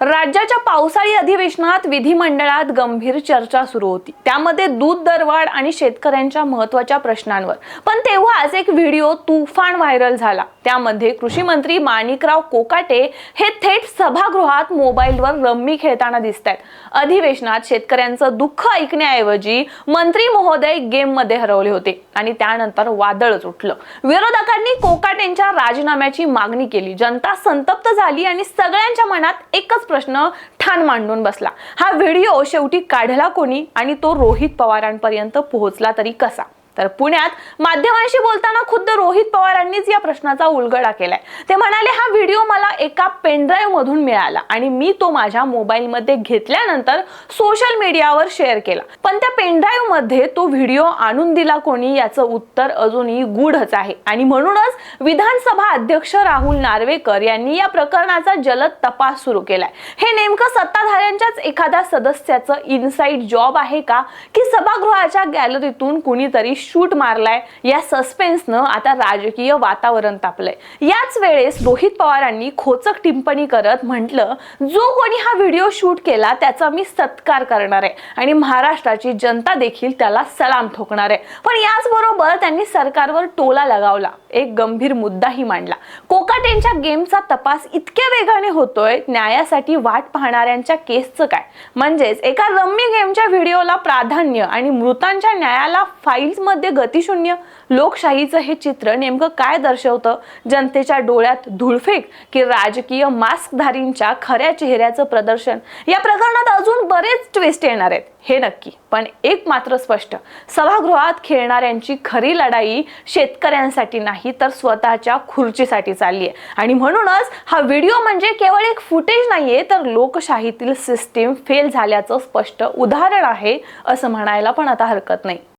राज्याच्या पावसाळी अधिवेशनात विधिमंडळात गंभीर चर्चा सुरू होती. त्यामध्ये दूध दरवाढ आणि शेतकऱ्यांच्या महत्त्वाच्या प्रश्नांवर. पण तेव्हाच एक व्हिडिओ तुफान व्हायरल झाला. त्यामध्ये कृषी मंत्री माणिकराव कोकाटे हे थेट सभागृहात मोबाईलवर रम्मी खेळताना दिसत आहेत अधिवेशनात शेतकऱ्यांचं दुःख ऐकण्याऐवजी मंत्री महोदय गेममध्ये हरवले होते आणि त्यानंतर वादळच उठलं. विरोधकांनी कोकाटेंच्या राजीनाम्याची मागणी केली. जनता संतप्त झाली आणि सगळ्यांच्या मनात एकच प्रश्न ठाण मांडून बसला. हा व्हिडिओ शेवटी काढला कोणी आणि तो रोहित पवारांपर्यंत पोहोचला तरी कसा? तर पुण्यात माध्यमांशी बोलताना खुद्द रोहित पवारांनीच या प्रश्नाचा उलगडा केलाय. ते म्हणाले हा व्हिडिओ मला एका पेनड्राईव्ह मधून मिळाला आणि मी तो माझ्या मोबाईलमध्ये घेतल्यानंतर सोशल मीडियावर शेअर केला. पण त्या पेनड्राईव्हमध्ये तो व्हिडिओ आणून दिला कोणी याचं उत्तर अजूनही गूढच आहे. आणि म्हणूनच विधानसभा अध्यक्ष राहुल नार्वेकर यांनी या प्रकरणाचा जलद तपास सुरू केलाय. हे नेमकं सत्ताधाऱ्यांच्याच एखाद्या सदस्याचं इनसाइड जॉब आहे का? की सभागृहाच्या गॅलरीतून कुणीतरी शूट मारलाय या सस्पेन्सनं आता राजकीय वातावरण तापलंय. याच वेळेस रोहित पवारांनी खोचक टिंपणी करत म्हटलं जो कोणी हा व्हिडिओ शूट केला त्याचा मी सत्कार करणार आहे आणि महाराष्ट्राची जनता देखील त्याला सलाम ठोकणार आहे. पण याचबरोबर त्यांनी सरकारवर टोला लगावला. एक गंभीर मुद्दाही मांडला. कोकाटेंच्या गेमचा तपास इतक्या वेगाने होतोय न्यायासाठी वाट पाहणाऱ्यांच्या केसचं काय? म्हणजेच एका रम्मी गेमच्या व्हिडिओला प्राधान्य आणि मृतांच्या न्यायाला फाईल्समध्ये गतिशून्य लोकशाहीचं हे चित्र नेमकं काय दर्शवतं? जनतेच्या डोळ्यात धुळफेक की राजकीय मास्कधारींच्या खऱ्या चेहऱ्याचं प्रदर्शन? या प्रकरणात अजून बरेच ट्विस्ट येणार आहेत हे नक्की. पण एक मात्र स्पष्ट सभागृहात खेळणाऱ्यांची खरी लढाई शेतकऱ्यांसाठी नाही. नाही तर स्वतःच्या खुर्चीसाठी चालली आहे आणि म्हणूनच हा व्हिडिओ म्हणजे केवळ एक फुटेज नाहीये तर लोकशाहीतील सिस्टीम फेल झाल्याचं स्पष्ट उदाहरण आहे असं म्हणायला पण आता हरकत नाही.